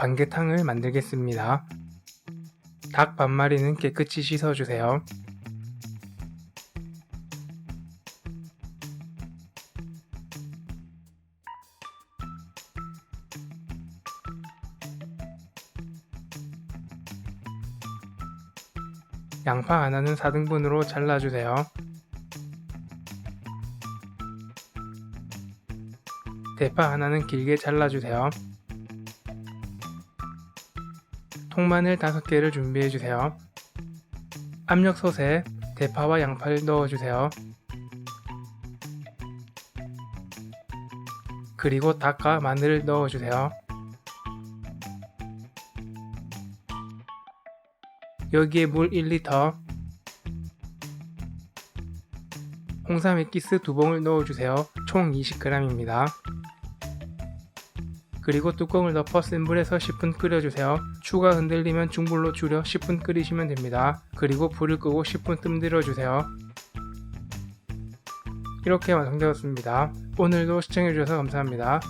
반개탕을 만들겠습니다. 닭 반마리는 깨끗이 씻어주세요. 양파 하나는 4등분으로 잘라주세요. 대파 하나는 길게 잘라주세요. 통마늘 5개를 준비해주세요. 압력솥에 대파와 양파를 넣어주세요. 그리고 닭과 마늘을 넣어주세요. 여기에 물 1리터, 홍삼 액기스 2봉을 넣어주세요. 총 20g입니다. 그리고 뚜껑을 덮어 센 불에서 10분 끓여주세요. 추가 흔들리면 중불로 줄여 10분 끓이시면 됩니다. 그리고 불을 끄고 10분 뜸들여주세요. 이렇게 완성되었습니다. 오늘도 시청해주셔서 감사합니다.